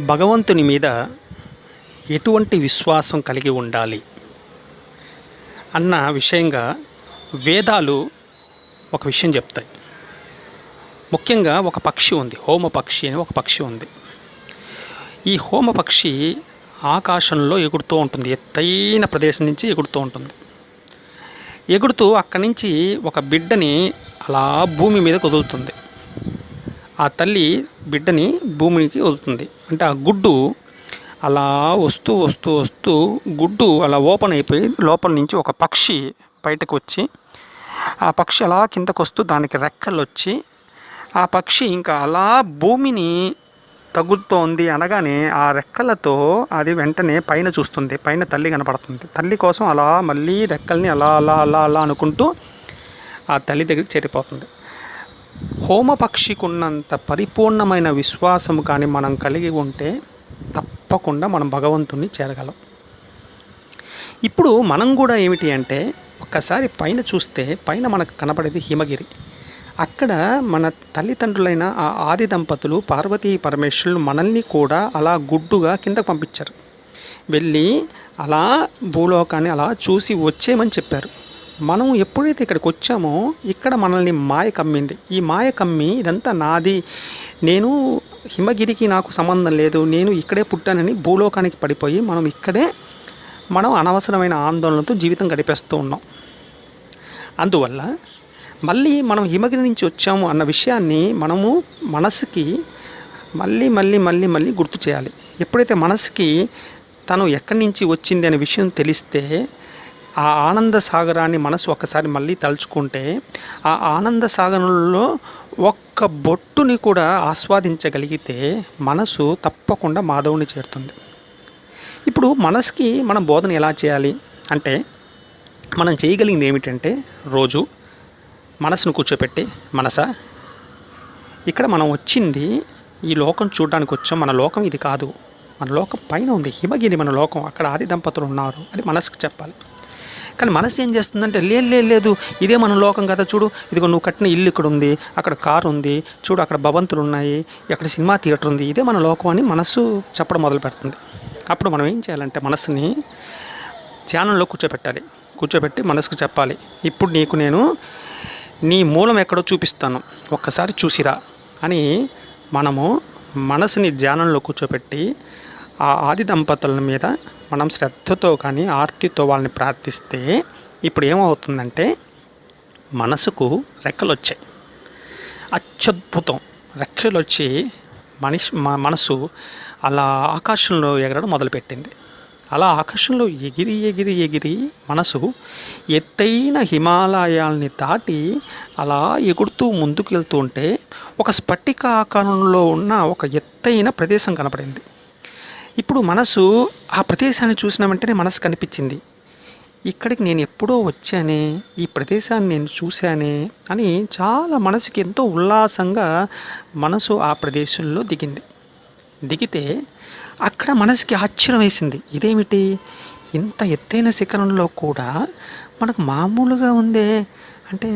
భగవంతుని మీద ఎటువంటి విశ్వాసం కలిగి ఉండాలి అన్న విషయంగా వేదాలు ఒక విషయం చెప్తాయి. ముఖ్యంగా ఒక పక్షి ఉంది హోమపక్షి అని ఒక పక్షి ఉంది. ఈ హోమ పక్షి ఆకాశంలో ఎగురుతూ ఉంటుంది ఎత్తైన ప్రదేశం నుంచి ఎగురుతూ ఉంటుంది. ఎగురుతూ అక్కడి నుంచి ఒక బిడ్డని అలా భూమి మీద కుదులుతుంది. ఆ తల్లి బిడ్డని భూమికి వదులుతుంది. అంటే ఆ గుడ్డు అలా వస్తూ వస్తూ వస్తూ గుడ్డు అలా ఓపెన్ అయిపోయి లోపల నుంచి ఒక పక్షి బయటకు వచ్చి ఆ పక్షి అలా కిందకు వస్తూ దానికి రెక్కలు వచ్చి ఆ పక్షి ఇంకా అలా భూమిని తగ్గుతోంది అనగానే ఆ రెక్కలతో అది వెంటనే పైన చూస్తుంది. పైన తల్లి కనపడుతుంది. తల్లి కోసం అలా మళ్ళీ రెక్కల్ని అలా అలా అలా అలా అనుకుంటూ ఆ తల్లి దగ్గరికి చేరిపోతుంది. హోమపక్షికి ఉన్నంత పరిపూర్ణమైన విశ్వాసం కానీ మనం కలిగి ఉంటే తప్పకుండా మనం భగవంతుణ్ణి చేరగలం. ఇప్పుడు మనం కూడా ఏమిటి అంటే ఒక్కసారి పైన చూస్తే పైన మనకు కనపడేది హిమగిరి. అక్కడ మన తల్లిదండ్రులైన ఆ ఆది దంపతులు పార్వతీ పరమేశ్వరులు మనల్ని కూడా అలా గుడ్డుగా కిందకు పంపించారు. వెళ్ళి అలా భూలోకాన్ని అలా చూసి వచ్చేయమని చెప్పారు. మనం ఎప్పుడైతే ఇక్కడికి వచ్చామో ఇక్కడ మనల్ని మాయ కమ్మింది. ఈ మాయ కమ్మి ఇదంతా నాది. నేను హిమగిరికి నాకు సంబంధం లేదు. నేను ఇక్కడే పుట్టానని భూలోకానికి పడిపోయి మనం ఇక్కడే మనం అనవసరమైన ఆందోళనతో జీవితం గడిపేస్తూ ఉన్నాం. అందువల్ల మళ్ళీ మనం హిమగిరి నుంచి వచ్చాము అన్న విషయాన్ని మనము మనసుకి మళ్ళీ మళ్ళీ మళ్ళీ మళ్ళీ గుర్తు చేయాలి. ఎప్పుడైతే మనసుకి తను ఎక్కడి నుంచి వచ్చింది అనే విషయం తెలిస్తే ఆ ఆనంద సాగరాన్ని మనసు ఒక్కసారి మళ్ళీ తలుచుకుంటే ఆ ఆనంద సాగరంలో ఒక్క బొట్టుని కూడా ఆస్వాదించగలిగితే మనసు తప్పకుండా మాధవుని చేరుతుంది. ఇప్పుడు మనసుకి మనం బోధన ఎలా చేయాలి? అంటే మనం చేయగలిగింది ఏమిటంటే రోజు మనసును కూర్చోపెట్టి మనస? ఇక్కడ మనం వచ్చింది ఈ లోకం చూడడానికి వచ్చాం మన లోకం ఇది కాదు. మన లోకం పైన ఉంది. హిమగిరి మన లోకం. అక్కడ ఆది దంపతులు ఉన్నారు. అని మనసుకు చెప్పాలి. కానీ మనసు ఏం చేస్తుందంటే లేదు లేదు లేదు ఇదే మన లోకం కదా చూడు. ఇదిగో నువ్వు కట్టిన ఇల్లు ఇక్కడ ఉంది అక్కడ కారు ఉంది చూడు అక్కడ భవంతులు ఉన్నాయి అక్కడ సినిమా థియేటర్ ఉంది ఇదే మన లోకం అని మనసు చెప్పడం మొదలు పెడుతుంది. అప్పుడు మనం ఏం చేయాలంటే మనసుని ధ్యానంలో కూర్చోబెట్టాలి కూర్చోబెట్టి మనసుకు చెప్పాలి ఇప్పుడు నీకు నేను నీ మూలం ఎక్కడో చూపిస్తాను. ఒక్కసారి చూసిరా అని మనము మనసుని ధ్యానంలో కూర్చోబెట్టి ఆ ఆది దంపతుల మీద మనం శ్రద్ధతో కానీ ఆర్తితో వాళ్ళని ప్రార్థిస్తే ఇప్పుడు ఏమవుతుందంటే మనసుకు రెక్కలు వచ్చాయి అత్యద్భుతం. రెక్కలు వచ్చి మనిషి మనసు అలా ఆకాశంలో ఎగరడం మొదలుపెట్టింది. అలా ఆకాశంలో ఎగిరి ఎగిరి ఎగిరి మనసు ఎత్తైన హిమాలయాల్ని దాటి అలా ఎగురుతూ ముందుకు వెళ్తూ ఉంటే ఒక స్ఫటిక ఆకారంలో ఉన్న ఒక ఎత్తైన ప్రదేశం కనపడింది. ఇప్పుడు మనసు ఆ ప్రదేశాన్ని చూసిన వెంటనే మనసు కనిపించింది. ఇక్కడికి నేను ఎప్పుడో వచ్చానే ఈ ప్రదేశాన్ని నేను చూశానే అని చాలా మనసుకి ఎంతో ఉల్లాసంగా మనసు ఆ ప్రదేశంలో దిగింది. దిగితే అక్కడ మనసుకి ఆశ్చర్యం వేసింది. ఇదేమిటి? ఇంత ఎత్తైన శిఖరంలో కూడా మనకు మామూలుగా ఉందే? అంటే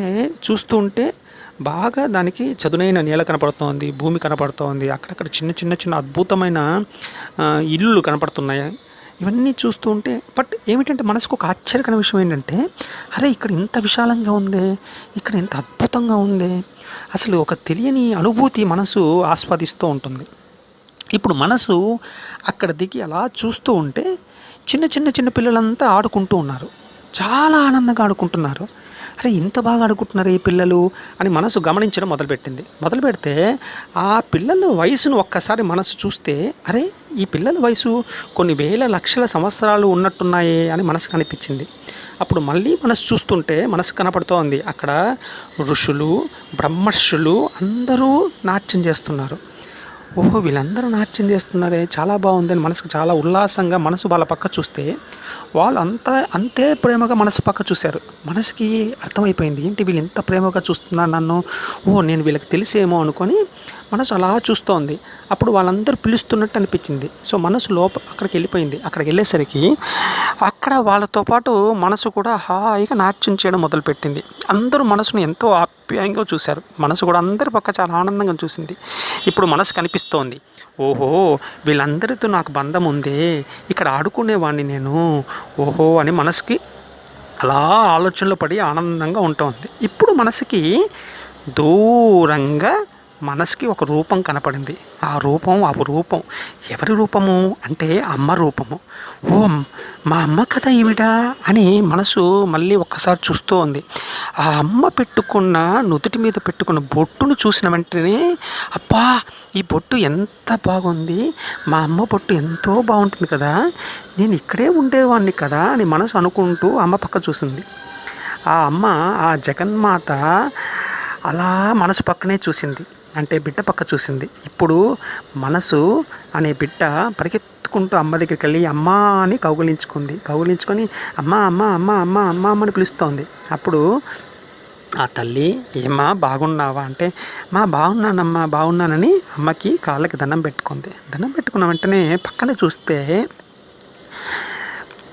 చూస్తూ ఉంటే బాగా దానికి చదునైన నేల కనపడుతోంది భూమి కనపడుతోంది అక్కడక్కడ చిన్న చిన్న చిన్న అద్భుతమైన ఇల్లు ఇల్లులు కనపడుతున్నాయి. ఇవన్నీ చూస్తూ ఉంటే బట్ ఏమిటంటే మనసుకు ఒక ఆశ్చర్యకరమైన విషయం ఏంటంటే అరే ఇక్కడ ఇంత విశాలంగా ఉందే ఇక్కడ ఇంత అద్భుతంగా ఉందే. అసలు ఒక తెలియని అనుభూతి మనసు ఆస్వాదిస్తూ ఉంటుంది. ఇప్పుడు మనసు అక్కడ దిగి అలా చూస్తూ ఉంటే చిన్న చిన్న చిన్న పిల్లలంతా ఆడుకుంటూ ఉన్నారు. చాలా ఆనందంగా ఆడుకుంటున్నారు. అరే ఇంత బాగా ఆడుకుంటున్నారు ఈ పిల్లలు అని మనసు గమనించడం మొదలుపెట్టింది. మొదలు పెడితే ఆ పిల్లల వయసును ఒక్కసారి మనసు చూస్తే అరే ఈ పిల్లల వయసు కొన్ని వేల లక్షల సంవత్సరాలు ఉన్నట్టున్నాయే అని మనసు కనిపించింది అప్పుడు మళ్ళీ మనసు చూస్తుంటే మనసు కనపడుతోంది. అక్కడ ఋషులు బ్రహ్మర్షులు అందరూ నాట్యం చేస్తున్నారు. ఓహో వీళ్ళందరూ నాట్యం చేస్తున్నారే చాలా బాగుందని మనసుకు చాలా ఉల్లాసంగా మనసు వాళ్ళ పక్క చూస్తే వాళ్ళు అంతా అంతే ప్రేమగా మనసు పక్క చూశారు. మనసుకి అర్థమైపోయింది ఏంటి వీళ్ళు ఎంత ప్రేమగా చూస్తున్నారు నన్ను? ఓ నేను వీళ్ళకి తెలిసేమో అనుకొని మనసు అలా చూస్తోంది. అప్పుడు వాళ్ళందరూ పిలుస్తున్నట్టు అనిపించింది. సో మనసు లోప అక్కడికి వెళ్ళిపోయింది. అక్కడికి వెళ్ళేసరికి అక్కడ వాళ్ళతో పాటు మనసు కూడా హాయిగా నాట్యం చేయడం మొదలుపెట్టింది. అందరూ మనసును ఎంతో ఆప్యాయంగా చూశారు. మనసు కూడా అందరి పక్క చాలా ఆనందంగా చూసింది. ఇప్పుడు మనసు కనిపిస్తోంది. ఓహో వీళ్ళందరితో నాకు బంధం ఉందే. ఇక్కడ ఆడుకునేవాడిని నేను. ఓహో అని మనసుకి అలా ఆలోచనలు పడి ఆనందంగా ఉంటుంది. ఇప్పుడు మనసుకి దూరంగా మనసుకి ఒక రూపం కనపడింది. ఆ రూపం ఆ రూపం ఎవరి రూపము? అంటే అమ్మ రూపము. ఓ మా అమ్మ కథ ఏమిటా? అని మనసు మళ్ళీ ఒక్కసారి చూస్తూ ఉంది. ఆ అమ్మ పెట్టుకున్న నుదుటి మీద పెట్టుకున్న బొట్టును చూసిన వెంటనే అబ్బా ఈ బొట్టు ఎంత బాగుంది. మా అమ్మ బొట్టు ఎంతో బాగుంటుంది కదా. నేను ఇక్కడే ఉండేవాడిని కదా అని మనసు అనుకుంటూ అమ్మ పక్క చూసింది. ఆ అమ్మ ఆ జగన్మాత అలా మనసు పక్కనే చూసింది. అంటే బిడ్డ పక్క చూసింది. ఇప్పుడు మనసు అనే బిడ్డ పరిగెత్తుకుంటూ అమ్మ దగ్గరికి వెళ్ళి అమ్మ అని కౌగులించుకుంది. కౌగులించుకొని అమ్మ అమ్మ అమ్మ అమ్మ అమ్మ అమ్మని పిలుస్తోంది. అప్పుడు ఆ తల్లి ఏమ్మా బాగున్నావా? అంటే మా బాగున్నానమ్మా బాగున్నానని అమ్మకి కాళ్ళకి దండం పెట్టుకుంది. దండం పెట్టుకున్న వెంటనే పక్కన చూస్తే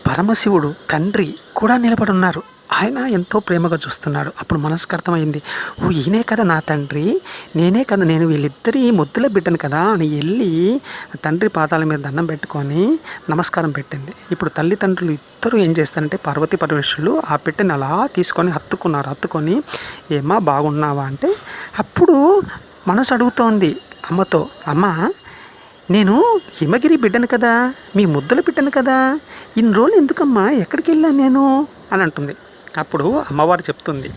పరమశివుడు తండ్రి కూడా నిలబడి ఉన్నారు. ఆయన ఎంతో ప్రేమగా చూస్తున్నాడు అప్పుడు మనసుకు అర్థమైంది ఓ ఈయనే కదా నా తండ్రి. నేనే కదా నేను వీళ్ళిద్దరి ముద్దుల బిడ్డను కదా. అని వెళ్ళి తండ్రి పాదాల మీద దండం పెట్టుకొని నమస్కారం పెట్టింది. ఇప్పుడు తల్లిదండ్రులు ఇద్దరు ఏం చేస్తారంటే పార్వతి పరమేశ్వరులు ఆ బిడ్డని అలా తీసుకొని హత్తుకున్నారు. హత్తుకొని ఏమా బాగున్నావా? అంటే అప్పుడు మనసు అడుగుతోంది అమ్మతో అమ్మ నేను హిమగిరి బిడ్డను కదా మీ ముద్దుల బిడ్డను కదా. ఇన్ని రోజులు ఎందుకమ్మా ఎక్కడికి వెళ్ళాను నేను? అని అంటుంది. అప్పుడు అమ్మవారు చెప్తుంది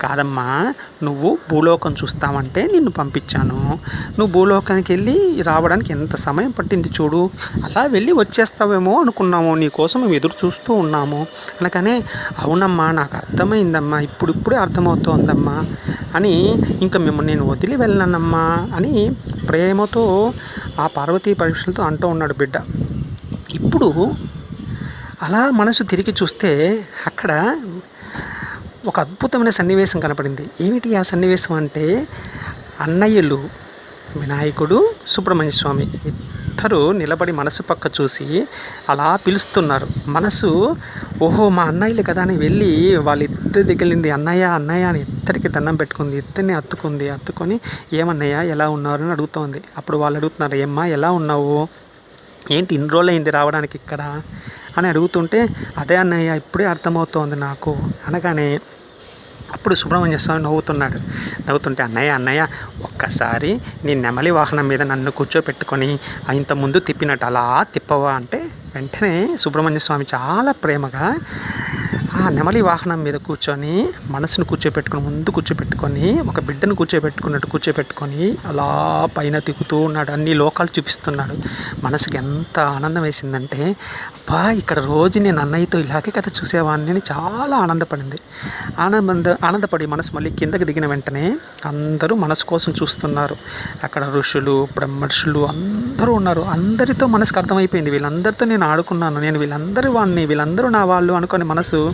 కాదమ్మా నువ్వు భూలోకం చూస్తామంటే నిన్ను పంపించాను. నువ్వు భూలోకానికి వెళ్ళి రావడానికి ఎంత సమయం పట్టింది చూడు. అలా వెళ్ళి వచ్చేస్తావేమో అనుకున్నాము. నీకోసం మేము ఎదురు చూస్తూ ఉన్నాము. అనగానే అవునమ్మా నాకు అర్థమైందమ్మా. ఇప్పుడిప్పుడే అర్థమవుతోందమ్మా. అని ఇంకా మిమ్మల్ని నేను వదిలి వెళ్ళనమ్మా. అని ప్రేమతో ఆ పార్వతీ పరీక్షలతో అంటూ ఉన్నాడు బిడ్డ. ఇప్పుడు అలా మనసు తిరిగి చూస్తే అక్కడ ఒక అద్భుతమైన సన్నివేశం కనపడింది. ఏమిటి ఆ సన్నివేశం అంటే అన్నయ్యలు వినాయకుడు సుబ్రహ్మణ్య స్వామి ఇద్దరు నిలబడి మనసు పక్క చూసి అలా పిలుస్తున్నారు. మనసు ఓహో మా అన్నయ్యలు కదా అని వెళ్ళి వాళ్ళిద్దరి దగ్గర అన్నయ్య అన్నయ్య అని ఇద్దరికి దండం పెట్టుకుంది. ఇద్దరిని అత్తుకుంది. అత్తుకొని ఏమన్నయ్య ఎలా ఉన్నారు అని అడుగుతోంది. అప్పుడు వాళ్ళు అడుగుతున్నారు ఏమ్మా ఎలా ఉన్నావు? ఏంటి ఇన్ని రోజులు అయింది రావడానికి ఇక్కడ? అని అడుగుతుంటే అదే అన్నయ్య ఇప్పుడే అర్థమవుతోంది నాకు. అనగానే అప్పుడు సుబ్రహ్మణ్య స్వామి నవ్వుతున్నాడు. నవ్వుతుంటే అన్నయ్య అన్నయ్య ఒక్కసారి నీ నెమలి వాహనం మీద నన్ను కూర్చోపెట్టుకొని ఇంత ముందు తిప్పినట్టు అలా తిప్పవా? అంటే వెంటనే సుబ్రహ్మణ్య స్వామి చాలా ప్రేమగా నెమలి వాహనం మీద కూర్చొని మనసును కూర్చోపెట్టుకొని ముందు కూర్చోపెట్టుకొని ఒక బిడ్డను కూర్చోపెట్టుకున్నట్టు కూర్చోపెట్టుకొని అలా పైన తిగుతూ ఉన్నాడు. అన్ని లోకాలు చూపిస్తున్నాడు. మనసుకి ఎంత ఆనందం వేసిందంటే అబ్బా ఇక్కడ రోజు నేను అన్నయ్యతో ఇలాగే కథ చూసేవాడిని అని చాలా ఆనందపడింది. ఆనంద ఆనందపడి మనసు మళ్ళీ కిందకి దిగిన వెంటనే అందరూ మనసు కోసం చూస్తున్నారు. అక్కడ ఋషులు బ్రహ్మర్షులు అందరూ ఉన్నారు. అందరితో మనసుకు అర్థమైపోయింది. వీళ్ళందరితో నేను ఆడుకున్నాను. నేను వీళ్ళందరూ వాడిని వీళ్ళందరూ నా వాళ్ళు అనుకొని మనసు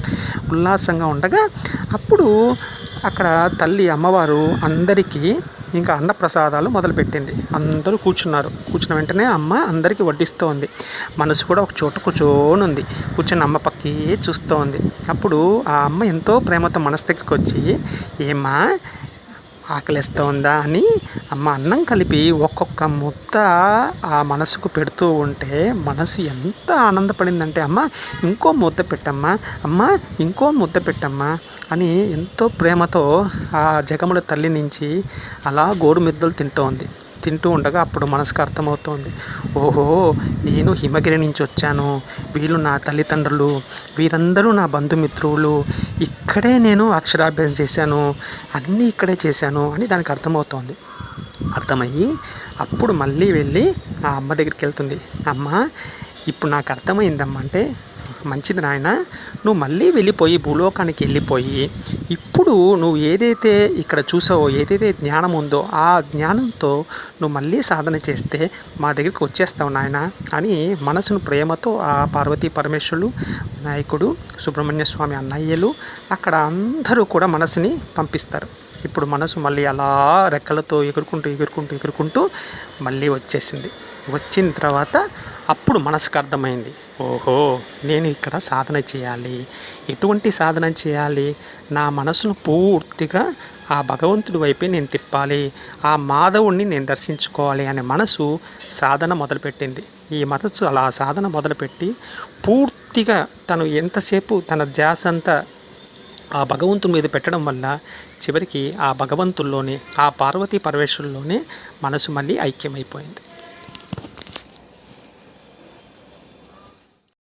ఉల్లాసంగా ఉండగా అప్పుడు అక్కడ తల్లి అమ్మవారు అందరికీ ఇంకా అన్నప్రసాదాలు మొదలుపెట్టింది. అందరూ కూర్చున్నారు. కూర్చున్న వెంటనే అమ్మ అందరికీ వడ్డిస్తోంది. మనసు కూడా ఒక చోట కూర్చొని ఉంది కూర్చొని అమ్మ పక్కే చూస్తోంది. అప్పుడు ఆ అమ్మ ఎంతో ప్రేమతో మనసు దగ్గరికి వచ్చి ఏమ్మా ఆకలిస్తోందా అని అమ్మ అన్నం కలిపి ఒక్కొక్క ముద్ద ఆ మనసుకు పెడుతూ ఉంటే మనసు ఎంత ఆనందపడిందంటే అమ్మ ఇంకో ముద్ద పెట్టమ్మా అమ్మ ఇంకో ముద్ద పెట్టమ్మా అని ఎంతో ప్రేమతో ఆ జగముల తల్లి నుంచి అలా గోరు ముద్దలు తింటోంది. తింటూ ఉండగా అప్పుడు మనసుకు అర్థమవుతోంది. ఓహో నేను హిమగిరి నుంచి వచ్చాను. వీళ్ళు నా తల్లిదండ్రులు. వీరందరూ నా బంధుమిత్రులు. ఇక్కడే నేను అక్షరాభ్యాసం చేశాను. అన్నీ ఇక్కడే చేశాను అని దానికి అర్థమవుతోంది. అర్థమయ్యి అప్పుడు మళ్ళీ వెళ్ళి ఆ అమ్మ దగ్గరికి వెళ్తుంది. అమ్మ ఇప్పుడు నాకు అర్థమైందమ్మా అంటే మంచిది నాయన. నువ్వు మళ్ళీ వెళ్ళిపోయి భూలోకానికి వెళ్ళిపోయి ఇప్పుడు నువ్వు ఏదైతే ఇక్కడ చూసావో ఏదైతే జ్ఞానం ఉందో ఆ జ్ఞానంతో నువ్వు మళ్ళీ సాధన చేస్తే మా దగ్గరికి వచ్చేస్తావు నాయన అని మనసును ప్రేమతో ఆ పార్వతీ పరమేశ్వరులు వినాయకుడు సుబ్రహ్మణ్య స్వామి అన్నయ్యలు అక్కడ అందరూ కూడా మనసుని పంపిస్తారు. ఇప్పుడు మనసు మళ్ళీ అలా రెక్కలతో ఎగురుకుంటూ ఎగురుకుంటూ ఎగురుకుంటూ మళ్ళీ వచ్చేసింది. వచ్చిన తర్వాత అప్పుడు మనసుకు అర్థమైంది. ఓహో నేను ఇక్కడ సాధన చేయాలి. ఎటువంటి సాధన చేయాలి? నా మనసును పూర్తిగా ఆ భగవంతుడి వైపే నేను తిప్పాలి. ఆ మాధవుణ్ణి నేను దర్శించుకోవాలి అనే మనసు సాధన మొదలుపెట్టింది. ఈ మనసు అలా సాధన మొదలుపెట్టి పూర్తిగా తను ఎంతసేపు తన ధ్యాస అంతా ఆ భగవంతుని మీద పెట్టడం వల్ల చివరికి ఆ భగవంతుల్లోనే ఆ పార్వతీ పరమేశ్వరుల్లోనే మనసు మళ్ళీ ఐక్యమైపోయింది.